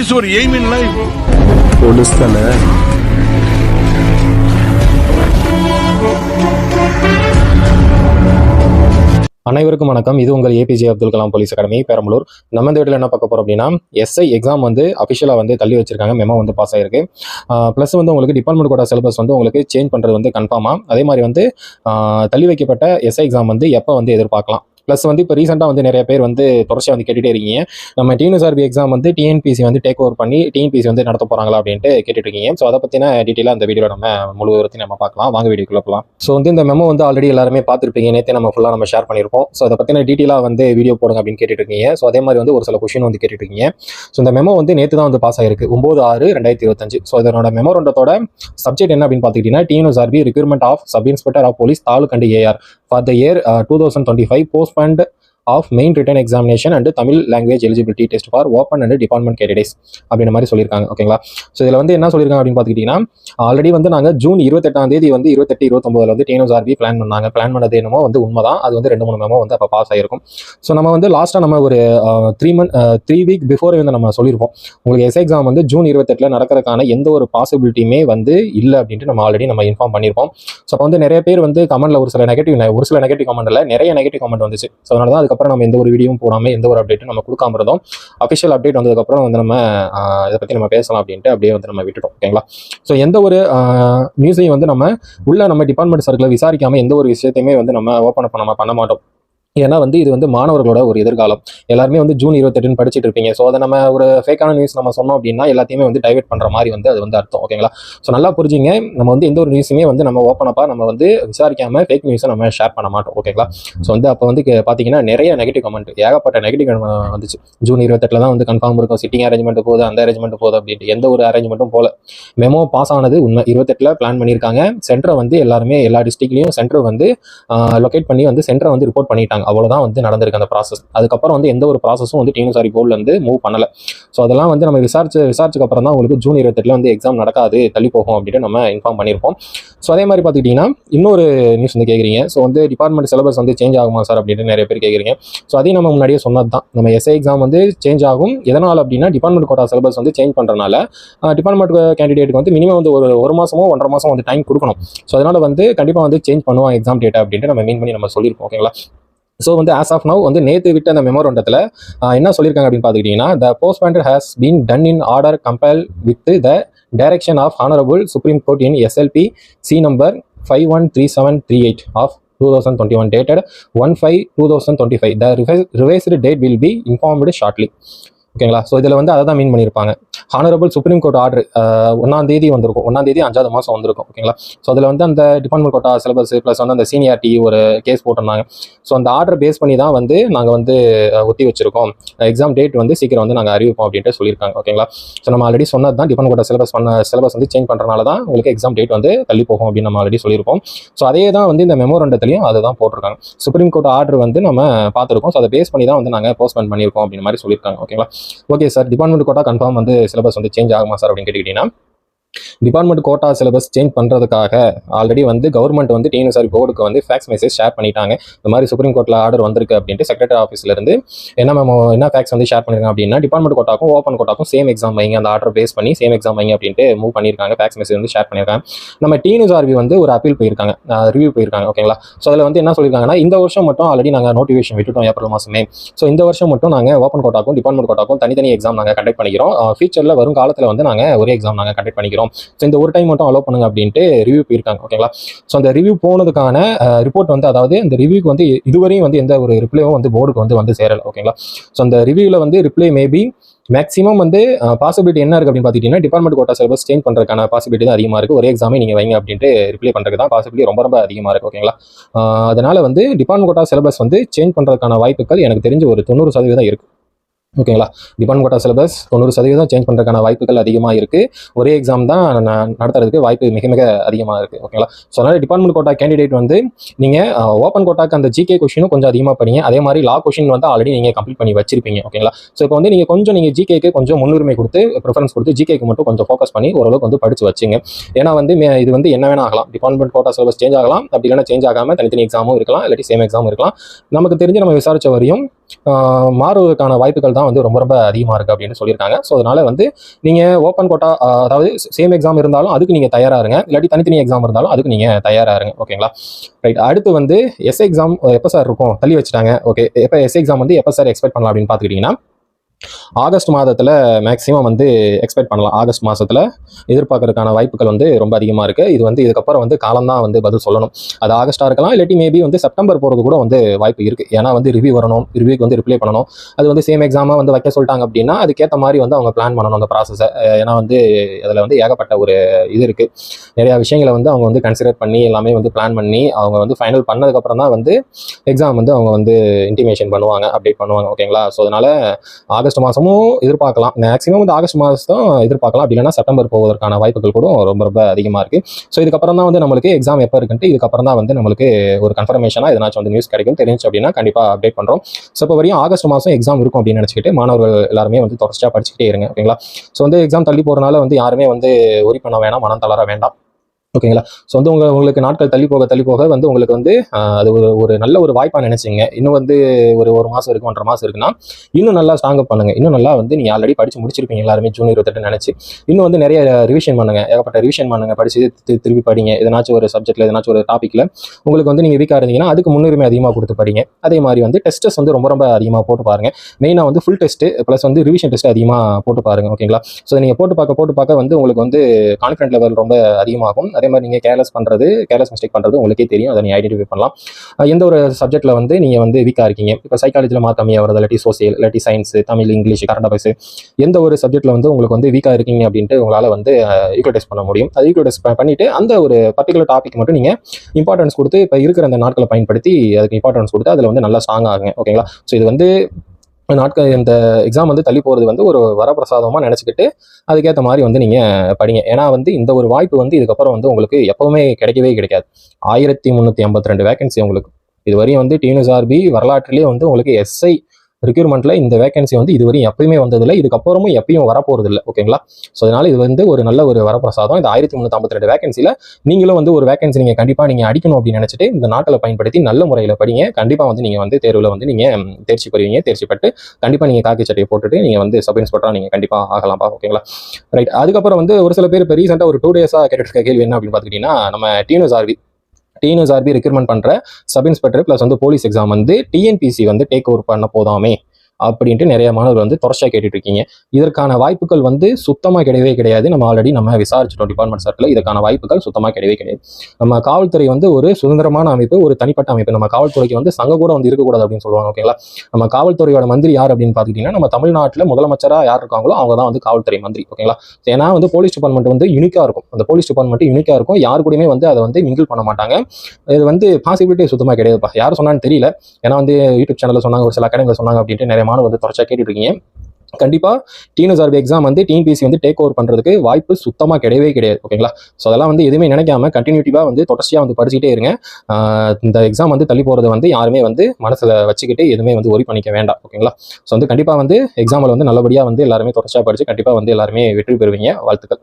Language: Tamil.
இஸ் ஒரு எய்ம் இன் லைஃப் போலீஸ் தானே? அனைவருக்கும் வணக்கம். இது உங்கள் APJ Abdul Kalam police academy Perambalur. நம்ம இந்த வீடியோவில் என்ன பார்க்க போறோம் அப்படின்னா எஸ்ஐ எக்ஸாம் வந்து அஃபிஷியலாக வந்து தள்ளி வச்சிருக்காங்க. மெமோ வந்து பாஸ் ஆயிருக்கு. ப்ளஸ் வந்து உங்களுக்கு டிபார்ட்மெண்ட் கூட சிலபஸ் வந்து உங்களுக்கு சேஞ்ச் பண்ணுறது வந்து கன்ஃபார்மாக அதே மாதிரி வந்து தள்ளி வைக்கப்பட்ட எஸ்ஐ எக்ஸாம் வந்து எப்போ வந்து எதிர்பார்க்கலாம்? ப்ளஸ் வந்து இப்போ ரீசெண்டாக வந்து நிறைய பேர் வந்து தொடர்ச்சியாக வந்து கேட்டுகிட்டே இருக்கீங்க. நம்ம டிஎன்எஸ்ஆர்பி எக்ஸாம் வந்து டிஎன்பிசி வந்து டேக் ஓவர் பண்ணி டிஎன்பிசி வந்து நடத்த போகிறாங்களா அப்படின்ட்டு கேட்டுட்டு இருக்கீங்க. ஸோ அதை பற்றின டீட்டெயிலாக அந்த வீடியோவில் நம்ம முழு விவரத்தையும் நம்ம பார்க்கலாம். வாங்க வீடியோக்குள்ள போகலாம் ஸோ வந்து இந்த மெமோ வந்து ஆல்ரெடி எல்லாருமே பார்த்துருப்பீங்க. நேற்று நம்ம ஃபுல்லாக நம்ம ஷேர் பண்ணியிருப்போம். ஸோ அதை பற்றின டீட்டெயிலாக வந்து வீடியோ போடுங்க அப்படின்னு கேட்டுட்டு இருக்கீங்க. ஸோ அதே மாதிரி வந்து ஒரு சில கொஷின் வந்து கேட்டுட்டு இருக்கீங்க. ஸோ இந்த மெமோ வந்து நேற்று தான் வந்து பாஸ் ஆயிருக்கு. ஒம்பது ஆறு ரெண்டாயிரத்தி இருபத்தஞ்சு. ஸோ இதனோட மெமோரண்டத்தோட சப்ஜெக்ட் என்ன அப்படின்னு பார்த்துக்கிட்டீங்கன்னா TNSRB recruitment of sub inspector of police taluk and AR for the year two thousand twenty five post and of main written examination and Tamil language eligibility test for open and department candidates அப்படின்ற மாதிரி சொல்லியிருக்காங்க ஓகேங்களா ஸோ இதில் வந்து என்ன சொல்லியிருக்காங்க அப்படின்னு பார்த்துக்கிட்டிங்கன்னா ஆல்ரெடி வந்து நாங்கள் ஜூன் இருபத்தெட்டாம் தேதி வந்து இருபத்தெட்டு இருபத்தொம்பதில் வந்து டேனோஸ் ஆர்பி பிளான் பண்ணாங்க. பிளான் பண்ணது என்னமோ வந்து உண்மைதான். அது வந்து ரெண்டு மூணு மேமோ வந்து அப்போ பாஸ் ஆகிருக்கும் ஸோ நம்ம வந்து லாஸ்ட்டாக நம்ம ஒரு three month three week before வந்து நம்ம சொல்லியிருப்போம். உங்களுக்கு எஸ் எக்ஸாம் வந்து ஜூன் இருபத்தெட்டில் நடக்கிறதுக்கான எந்த ஒரு பாசிபிலிட்டியுமே வந்து இல்லை அப்படின்ட்டு நம்ம ஆல்ரெடி நம்ம இன்ஃபார்ம் பண்ணியிருப்போம். ஸோ அப்போ வந்து நிறைய பேர் வந்து கமெண்ட்டில் ஒரு சில நெகட்டிவ் ஒரு சில நெகட்டிவ் கமெண்ட்டில் நிறைய நெகட்டிவ் கமெண்ட் வந்துச்சு. ஸோ அதனால தான் அதுக்கு அதுக்கப்புறம் நம்ம எந்த ஒரு வீடியோவும் போடாமல் எந்த ஒரு அப்டேட்டும் நம்ம கொடுக்காம இருந்தோம். அஃபிஷியல் அப்டேட் வந்ததுக்கப்புறம் வந்து நம்ம இதை பற்றி நம்ம பேசலாம் அப்படின்ட்டு அப்படியே வந்து நம்ம விட்டுட்டோம். ஓகேங்களா ஸோ எந்த ஒரு நியூஸையும் வந்து நம்ம உள்ள நம்ம டிபார்ட்மெண்ட் சர்க்கிளில் விசாரிக்காம எந்த ஒரு விஷயத்தையுமே வந்து நம்ம ஓப்பன் பண்ண நம்ம பண்ண மாட்டோம். ஏன்னா வந்து இது வந்து மாணவர்களோட ஒரு எதிர்காலம். எல்லாருமே வந்து ஜூன் இருபத்தெட்டுன்னு படிச்சுட்டு இருப்பீங்க. ஸோ அதை நம்ம ஒரு ஃபேக்கான நியூஸ் நம்ம சொன்னோம் அப்படின்னா எல்லாத்தையுமே வந்து டைவெர்ட் பண்ணுற மாதிரி வந்து அது வந்து அர்த்தம். ஓகேங்களா ஸோ நல்லா புரிஞ்சுங்க. நம்ம வந்து எந்த ஒரு நியூஸுமே வந்து நம்ம ஓப்பன் அப்பா நம்ம வந்து விசாரிக்காம ஃபேக் நியூஸை நம்ம ஷேர் பண்ண மாட்டோம். ஓகேங்களா ஸோ வந்து அப்போ வந்து பார்த்தீங்கன்னா நிறைய நெகட்டிவ் கமெண்ட் ஏகப்பட்ட நெகட்டிவ் வந்துச்சு. ஜூன் இருபத்தெட்டில் தான் வந்து கன்ஃபார்ம் இருக்கும். சிட்டிங் அரேஞ்ச்மெண்ட் போகுது அந்த அரேஞ்ச்மெண்ட் போகுது அப்படின்ட்டு. எந்த ஒரு அரேஞ்ச்மெண்ட்டும் போல. மெமோ பாஸ் ஆனது உண்மை. இருபத்தெட்டில் பிளான் பண்ணியிருக்காங்க. சென்டரை வந்து எல்லாருமே எல்லா டிஸ்ட்ரிக்ட்லையும் சென்டர் வந்து லொக்கேட் பண்ணி வந்து சென்டரை வந்து ரிப்போர்ட் பண்ணிட்டாங்க. அவ்வளோதான் வந்து நடந்திருக்கு அந்த ப்ராசஸ் அதுக்கப்புறம் வந்து எந்த ஒரு ப்ராசஸும் வந்து டிஎன்எஸ்ஆரி சாரி வந்து மூவ் பண்ணல. ஸோ அதெல்லாம் வந்து நம்ம விசாரிச்சு விசாரிச்சுக்கு அப்புறம் தான் உங்களுக்கு ஜூன் இருபத்தெட்டில் வந்து எக்ஸாம் நடக்காது தள்ளி போகும் அப்படின்ட்டு நம்ம இன்ஃபார்ம் பண்ணியிருப்போம். ஸோ அதே மாதிரி பார்த்துக்கிட்டிங்கன்னா இன்னொரு நியூஸ் வந்து கேட்குறீங்க. ஸோ வந்து டிபார்ட்மெண்ட் சிலபஸ் வந்து சேஞ்ச் ஆகுமா சார் அப்படின்ட்டு நிறைய பேர் கேட்குறீங்க. ஸோ அதையும் நம்ம முன்னாடியே சொன்னது தான் நம்ம எஸ்ஐ எக்ஸாம் வந்து சேஞ்ச் ஆகும். எதனால் அப்படின்னா டிபார்ட்மெண்ட் கோட்டா சிலபஸ் வந்து சேஞ்ச் பண்ணுறனால டிபார்ட்மெண்ட் கேண்டிடேட்டுக்கு வந்து மினிமம் வந்து ஒரு ஒரு மாதமோ ஒன்றரை மாதம் வந்து டைம் கொடுக்கணும். ஸோ அதனால் வந்து கண்டிப்பாக வந்து சேஞ்ச் பண்ணுவாங்க எக்ஸாம் டேட்டா அப்படின்ட்டு நம்ம மீன் பண்ணி நம்ம சொல்லியிருக்கோம் ஓகேங்களா ஸோ வந்து ஆஸ் ஆஃப் நவ் வந்து நேற்று விட்ட அந்த மெமோரண்டத்தில் என்ன சொல்லியிருக்காங்க அப்படின்னு பார்த்துக்கிட்டிங்கன்னா the post pander has been done in order compel with the direction of honourable Supreme Court in SLP C number five one three seven three eight of two thousand twenty one dated one five two thousand twenty five the revised date will be informed shortly ஓகேங்களா? ஸோ இதில் வந்து அதை தான் மீன் பண்ணியிருப்பாங்க. ஹானரபிள் சுப்ரீம் கோர்ட் ஆர்டர் ஒன்றாம் தேதி வந்திருக்கும். ஒன்றாம் தேதி அஞ்சாவது மாதம் வந்திருக்கும். ஓகேங்களா? ஸோ அதில் வந்து அந்த டிபார்ட்மெண்ட் கோட்டா சிலபஸ் ப்ளஸ் வந்து அந்த சீனியாரிட்டி ஒரு கேஸ் போட்டிருந்தாங்க. ஸோ அந்த ஆர்டர் பேஸ் பண்ணி தான் வந்து நாங்கள் வந்து ஒத்தி வச்சிருக்கோம். எக்ஸாம் டேட் வந்து சீக்கிரம் வந்து நாங்கள் அறிவிப்போம் அப்படின்ட்டு சொல்லியிருக்காங்க. ஓகேங்களா? ஸோ நம்ம ஆல்ரெடி சொன்னது தான் டிபார்ட்மெண்ட் கோட்டா சிலபஸ் பண்ண சிலபஸ் வந்து சேஞ்ச் பண்ணுறனால தான் உங்களுக்கு எக்ஸாம் டேட் வந்து தள்ளி போகும் அப்படின்னு நம்ம ஆல்ரெடி சொல்லியிருப்போம். ஸோ அதே தான் வந்து இந்த மெமோரண்டத்துலையும் அதை தான் போட்டிருக்காங்க. சுப்ரீம் கோர்ட் ஆர்டர் வந்து நம்ம பார்த்துருக்கோம். ஸோ அதை பேஸ் பண்ணி தான் வந்து நாங்கள் போஸ்ட்மெண்ட் பண்ணியிருக்கோம் அப்படின்னு மாதிரி சொல்லியிருக்காங்க. ஓகேங்களா? Okay sir department quota confirm வந்து சிலபஸ் வந்து சேஞ்ச் ஆகுமா சார் அப்படின்னு கேட்டுக்கிட்டீங்கன்னா? டிபார்ட்மெண்ட் கோட்டா சிலபஸ் சேஞ்ச் பண்ணுறதுக்காக ஆல்ரெடி வந்து கவர்மெண்ட் வந்து டிஎன்எஸ்ஆர் போர்டுக்கு வந்து ஃபேக்ஸ் மெசேஜ் ஷேர் பண்ணிட்டாங்க. இந்த மாதிரி சுப்ரீம் கோர்ட்டில் ஆர்டர் வந்திருக்கு அப்படின்ட்டு செக்ரட்டரி ஆஃபீஸ்லேருந்து என்ன மேம் என்ன ஃபேக்ஸ் வந்து ஷேர் பண்ணிருக்காங்க அப்படின்னா டிபார்ட்மெண்ட் கோட்டாக்கும் ஓப்பன் கோட்டாக்கும் சேம் எக்ஸாம் வைங்க. அந்த ஆர்டர் பேஸ் பண்ணி சேம் எக்ஸாம் வைங்க அப்படின்ட்டு மூவ் பண்ணியிருக்காங்க. ஃபேக்ஸ் மெசேஜ் வந்து ஷேர் பண்ணியிருக்காங்க. நம்ம டிஎன்எஸ்ஆர்பி வந்து ஒரு அப்பீல் போயிருக்காங்க. ரிவ்யூ போயிருக்காங்க ஓகேங்களா ஸோ அதில் வந்து என்ன சொல்லியிருக்காங்கன்னா இந்த வருஷம் மட்டும் ஆல்ரெடி நாங்கள் நோட்டிஃபிகேஷன் விட்டுட்டோம் ஏப்ரல் மாதமே ஸோ இந்த வருஷம் மட்டும் நாங்கள் ஓப்பன் கோட்டாக்கும் டிபார்ட்மெண்ட் கோட்டாக்கும் தனித்தனி எக்ஸாம் நாங்கள் கண்டக்ட் பண்ணிக்கிறோம். ஃபியூச்சரில் வரும் காலத்தில் வந்து நாங்கள் ஒரே எக்ஸாம் நாங்கள் கண்டக்ட் பண்ணிக்கிறோம். ஸோ இந்த ஒரு டைம் மட்டும் அலோவ் பண்ணுங்க அப்படின்ட்டு ரிவ்யூ போயிருக்காங்க ஓகேங்களா ஸோ அந்த ரிவ்யூ போனதுக்கான ரிப்போர்ட் வந்து அதாவது அந்த ரிவ்யூக்கு வந்து இதுவரையும் வந்து எந்த ஒரு ரிப்ளையும் வந்து போர்டுக்கு வந்து வந்து சேரல ஓகேங்களா ஸோ அந்த ரிவ்யூவில் வந்து ரிப்ளை மேபி மேக்ஸிமம் வந்து பாசிபிலிட்டி என்ன இருக்கு அப்படின்னு பார்த்துக்கிட்டீங்கன்னா டிபார்ட்மெண்ட் கோட்டா சிலபஸ் சேஞ்ச் பண்ணுறதுக்கான பாசிபிலிட்டி தான் அதிகமாக இருக்குது ஒரே எக்ஸாமே நீங்கள் வைங்க அப்படின்ட்டு ரிப்ளை பண்ணுறது தான் பாசிபிலிட்டி ரொம்ப ரொம்ப அதிகமாக இருக்குது ஓகேங்களா அதனால் அதனால வந்து டிபார்ட்மெண்ட் கோட்டா சிலபஸ் வந்து சேஞ்ச் பண்ணுறதுக்கான வாய்ப்புகள் எனக்கு தெரிஞ்ச ஒரு தொண்ணூறு சதவீதம் இருக்குது ஓகேங்களா? டிபார்ட்மெண்ட் கோட்டா சிலபஸ் தொண்ணூறு சதவீதம் சேஞ்ச் பண்ணுறதுக்கான வாய்ப்புகள் அதிகமாக இருக்குது ஒரே எக்ஸாம் தான் நடத்துறதுக்கு வாய்ப்பு மிக மிக அதிகமாக இருக்குது ஓகேங்களா? ஸோ அதனால் டிபார்ட்மெண்ட் கோட்டா கேண்டிடேட் வந்து நீங்கள் ஓப்பன் கோட்டாக்கு அந்த ஜிகே கொஷினும் கொஞ்சம் அதிகமாக படிங்க. அதே மாதிரி லா கொஷின் வந்து ஆல்ரெடி நீங்கள் கம்ப்ளீட் பண்ணி வச்சிருப்பீங்க. ஓகேங்களா? ஸோ இப்போ வந்து நீங்கள் கொஞ்சம் நீங்கள் ஜிகேக்கு கொஞ்சம் முன்னுரிமை கொடுத்து ப்ரிஃபரன்ஸ் கொடுத்து ஜிகேக்கு மட்டும் கொஞ்சம் ஃபோக்கஸ் பண்ணி ஓரளவுக்கு வந்து படிச்சு வச்சுங்க. ஏன்னா வந்து இது வந்து என்ன வேணா ஆகலாம். டிபார்ட்மெண்ட் கோட்டா சிலபஸ் சேஞ்ச் ஆகலாம். அப்படி இல்லைன்னா சேஞ்ச் ஆகாமல் தனித்தனி எக்ஸாமும் இருக்கலாம். இல்லாட்டி சேம் எக்ஸாம் இருக்கலாம். நமக்கு தெரிஞ்சு நம்ம விசாரிச்ச வரையும் மாறுவதற்கான வாய்ப்புகள் தான் தான் வந்து ரொம்ப ரொம்ப அதிகமாக இருக்குது அப்படின்னு சொல்லியிருக்காங்க. ஸோ அதனால வந்து நீங்கள் ஓப்பன் கோட்டா அதாவது சேம் எக்ஸாம் இருந்தாலும் அதுக்கு நீங்கள் தயாராக இருங்க. இல்லாட்டி தனித்தனி எக்ஸாம் இருந்தாலும் அதுக்கு நீங்கள் தயாராக இருங்க. ஓகேங்களா ரைட் அடுத்து வந்து எஸ் எக்ஸாம் எப்போ சார் இருக்கும்? தள்ளி வச்சுட்டாங்க. ஓகே எப்போ எஸ் எக்ஸாம் வந்து எப்போ சார் எக்ஸ்பெக்ட் பண்ணலாம் அப்படின்னு பார்த்துக்கிட்டிங்கன்னா ஆகஸ்ட் மாதத்தில் மேக்ஸிமம் வந்து எக்ஸ்பெக்ட் பண்ணலாம். ஆகஸ்ட் மாதத்தில் எதிர்பார்க்கறதுக்கான வாய்ப்புகள் வந்து ரொம்ப அதிகமாக இருக்குது இது வந்து இதுக்கப்புறம் வந்து காலம்தான் வந்து பதில் சொல்லணும். அது ஆகஸ்ட்டாக இருக்கலாம் இல்லாட்டி மேபி வந்து செப்டம்பர் போகிறது கூட வந்து வாய்ப்பு இருக்குது ஏன்னா வந்து ரிவ்யூ வரணும் ரிவ்யூக்கு வந்து ரிப்ளை பண்ணணும். அது வந்து சேம் எக்ஸாமாக வந்து வைக்க சொல்லிட்டாங்க அப்படின்னா அதுக்கேற்ற மாதிரி வந்து அவங்க பிளான் பண்ணணும் அந்த ப்ராசஸை ஏன்னா வந்து அதில் வந்து ஏகப்பட்ட ஒரு இது இருக்குது நிறையா விஷயங்களை வந்து அவங்க வந்து கன்சிடர் பண்ணி எல்லாமே வந்து பிளான் பண்ணி அவங்க வந்து ஃபைனல் பண்ணதுக்கப்புறம் தான் வந்து எக்ஸாம் வந்து அவங்க வந்து இன்டிமேஷன் பண்ணுவாங்க அப்டேட் பண்ணுவாங்க. ஓகேங்களா ஸோ அதனால் ஆகஸ்ட் மாதமும் எதிர்பார்க்கலாம். மேக்ஸிமம் வந்து ஆகஸ்ட் மாதம் தான் எதிர்பார்க்கலாம். அப்படி இல்லைன்னா செப்டம்பர் போவதற்கான வாய்ப்புகள் கூட ரொம்ப ரொம்ப அதிகமாக இருக்குது ஸோ இதுக்கப்புறம் தான் வந்து நம்மளுக்கு எக்ஸாம் எப்போ இருக்குன்ட்டு இதுக்கப்புறம் தான் வந்து நம்மளுக்கு ஒரு கன்ஃபர்மேஷனாக எதனாச்சும் வந்து நியூஸ் கிடைக்கும் தெரிஞ்சு அப்படின்னா கண்டிப்பாக அப்டேட் பண்ணுறோம் ஸோ இப்போ வரையும் ஆகஸ்ட் மாதம் எக்ஸாம் இருக்கும் அப்படின்னு நினச்சிக்கிட்டு மாணவர்கள் எல்லாருமே வந்து தொடர்ச்சியாக படிச்சுக்கிட்டே இருங்க. ஓகேங்களா? ஸோ வந்து எக்ஸாம் தள்ளி போகிறனால வந்து யாருமே வந்து ஒரி பண்ண வேணாம் மனம் தளர வேண்டாம். ஓகேங்களா? ஸோ வந்து உங்க உங்களுக்கு நாட்கள் தள்ளி போக தள்ளி போக வந்து உங்களுக்கு வந்து அது ஒரு ஒரு நல்ல ஒரு வாய்ப்பாக நினச்சிங்க. இன்னும் வந்து ஒரு ஒரு மாதம் இருக்கு ஒன்றரை மாதம் இருக்குன்னா இன்னும் நல்லா ஸ்ட்ராங் அப் பண்ணுங்க. இன்னும் நல்லா வந்து நீங்கள் ஆல்ரெடி படிச்சு முடிச்சிருப்பீங்க எல்லாருமே ஜூன் இருபத்தெட்டு நினச்சி. இன்னும் வந்து நிறைய ரிவிஷன் பண்ணுங்க. ஏகப்பட்ட ரிவிஷன் பண்ணுங்க. படிச்சு திருப்பி படிங்க. எதனாச்சும் ஒரு சப்ஜெக்ட்ல எதனாச்சும் ஒரு டாப்பிக்கில் உங்களுக்கு வந்து நீங்கள் வீக்காக இருந்தீங்கன்னா அதுக்கு முன்னுரிமை அதிகமாக கொடுத்து படிங்க. அதே மாதிரி வந்து டெஸ்ட்டஸ் வந்து ரொம்ப ரொம்ப அதிகமாக போட்டு பாருங்க. மெயினாக வந்து ஃபுல் டெஸ்ட்டு ப்ளஸ் வந்து ரிவிஷன் டெஸ்ட் அதிகமாக போட்டு பாருங்க. ஓகேங்களா? ஸோ நீங்கள் போட்டு பார்க்க போட்டு பார்க்க வந்து உங்களுக்கு வந்து கான்ஃபிடன்ட் லெவல் ரொம்ப அதிகமாகும். அதே மாதிரி நீங்கள் கேர்லெஸ் பண்ணுறது கேர்லெஸ் மிஸ்டேக் பண்ணுறது உங்களுக்கே தெரியும். அதை நீங்கள் ஐடென்டிஃபை பண்ணலாம். எந்த ஒரு சப்ஜெக்ட்டில் வந்து நீங்கள் வந்து வீக்காக இருக்கீங்க. இப்போ சைக்காலஜியில் மார்க் கம்மியாக வருது? இல்லாட்டி சோசியல் இல்லாட்டி science Tamil English current affairs எந்த ஒரு சப்ஜெக்ட்டில் வந்து உங்களுக்கு வந்து வீக்காக இருக்கீங்க அப்படின்ட்டு உங்களால் வந்து ஈக்குவலைஸ் பண்ண முடியும். அது ஈக்குவலைஸ் பண்ணிட்டு அந்த ஒரு பர்டிகுலர் டாபிக் மட்டும் நீங்கள் இம்பார்ட்டன்ஸ் கொடுத்து இப்போ இருக்கிற அந்த நாட்களை பயன்படுத்தி அதுக்கு இம்பார்ட்டன்ஸ் கொடுத்து அதில் வந்து நல்லா ஸ்ட்ராங் ஆகுங்க. ஓகேங்களா ஸோ இது வந்து நாட்கள் இந்த எக்ஸாம் வந்து தள்ளி போகிறது வந்து ஒரு வரப்பிரசாதமாக நினச்சிக்கிட்டு அதுக்கேற்ற மாதிரி வந்து நீங்கள் படிங்க. ஏன்னா வந்து இந்த ஒரு வாய்ப்பு வந்து இதுக்கப்புறம் வந்து உங்களுக்கு எப்பவுமே கிடைக்கவே கிடைக்காது. ஆயிரத்தி முந்நூற்றி ஐம்பத்தி ரெண்டு வேகன்சி உங்களுக்கு. இது வரையும் வந்து ஆர்பி வரலாற்றிலேயே வந்து உங்களுக்கு எஸ்ஐ ரெக்யூர்மெண்ட்ல இந்த வேகன்சி வந்து இதுவரையும் எப்பயுமே வந்ததில்லை. இதுக்கப்புறமும் எப்பயும் வரப்போகிறது இல்லை ஓகேங்களா? ஸோ அதனால் இது வந்து ஒரு நல்ல ஒரு வரப்பிரசாதம். இந்த ஆயிரத்தி முந்நூற்றி ஐம்பத்தி ரெண்டு வேகன்சியில் நீங்களும் வந்து ஒரு வேகன்சி நீங்கள் கண்டிப்பாக நீங்கள் அடிக்கணும் அப்படின்னு நினச்சிட்டு இந்த நாட்களை பயன்படுத்தி நல்ல முறையில் படிங்க. கண்டிப்பாக வந்து நீங்கள் வந்து தேர்வில் வந்து நீங்கள் தேர்ச்சி பெறுவீங்க. தேர்ச்சி பட்டு கண்டிப்பாக நீங்கள் காக்கி சட்டையை போட்டுட்டு நீங்கள் வந்து சப் இன்ஸ்பெக்டராக நீங்கள் கண்டிப்பாக ஆகலாம்ப்பா. ஓகேங்களா? ரைட் அதுக்கப்புறம் வந்து ஒரு சில பேர் இப்போ ரீசெண்டாக ஒரு டூ டேஸாக கேட்டுருக்க கேள்வி என்ன அப்படின்னு பார்த்துக்கிட்டிங்கன்னா நம்ம டிஎன்எஸ்ஆர்பி டிஎன்எஸ்ஆர்பி ரெக்யூர்மெண்ட் பண்ணுற சப் இன்ஸ்பெக்டர் ப்ளஸ் வந்து போலீஸ் எக்ஸாம் வந்து டிஎன்பிசி வந்து டேக் ஓவர் பண்ண போதாமே. அப்படின்ட்டு நிறைய மாணவர்கள் வந்து தொடர்ச்சியாக கேட்டுட்டு இருக்கீங்க இதற்கான வாய்ப்புகள் வந்து சுத்தமாக கிடையவே கிடையாது. நம்ம ஆல்ரெடி நம்ம விசாரிச்சிட்டோம் டிபார்ட்மெண்ட் சர்க்கிள் இதற்கான வாய்ப்புகள் சுத்தமாக கிடையவே கிடையாது. நம்ம காவல்துறை வந்து ஒரு சுதந்திரமான அமைப்பு ஒரு தனிப்பட்ட அமைப்பு. நம்ம காவல்துறைக்கு வந்து சங்கம் கூட வந்து இருக்கக்கூடாது அப்படின்னு சொல்லுவாங்க ஓகேங்களா நம்ம காவல்துறையோட மந்திரி யார் அப்படின்னு பார்த்துக்கிட்டிங்கன்னா நம்ம தமிழ்நாட்டில் முதலமைச்சராக யார் இருக்காங்களோ அவங்க தான் வந்து காவல்துறை மந்திரி ஓகேங்களா ஏன்னா வந்து போலீஸ் டிபார்ட்மெண்ட் வந்து யூனிக்காக இருக்கும். அந்த போலீஸ் டிபார்ட்மெண்ட் யூனிக்காக இருக்கும். யார் கூடயுமே வந்து அதை வந்து மிங்கிள் பண்ண மாட்டாங்க. இது வந்து பாசிபிலிட்டி சுத்தமாக கிடையாதுப்பா. யார் சொன்னான்னு தெரியல. ஏன்னா வந்து யூடியூப் சேனலில் சொன்னாங்க ஒரு சில அகாடமியில் சொன்னாங்க அப்படின்ட்டு நிறைய மாணவர் வந்து தொடர்ச்சியாக கேட்டுட்டு இருக்கீங்க கண்டிப்பாக டிஎன்எஸ்ஆர்பி எக்ஸாம் வந்து டிஎன்பிசி வந்து டேக் ஓவர் பண்ணுறதுக்கு வாய்ப்பு சுத்தமாக கிடையவே கிடையாது ஓகேங்களா? ஸோ அதெல்லாம் வந்து எதுவுமே நினைக்காம கண்டினியூட்டிவாக வந்து தொடர்ச்சியாக வந்து படிச்சுட்டே இருங்க. இந்த எக்ஸாம் வந்து தள்ளி போகிறது வந்து யாருமே வந்து மனசில் வச்சுக்கிட்டு எதுவுமே வந்து ஒரி பண்ணிக்க வேண்டாம் ஓகேங்களா? ஸோ வந்து கண்டிப்பாக வந்து எக்ஸாமில் வந்து நல்லபடியாக வந்து எல்லாருமே தொடர்ச்சியாக படித்து கண்டிப்பாக வந்து எல்லாருமே வெற்றி பெறுவீங்க. வாழ்த்துக்கள்.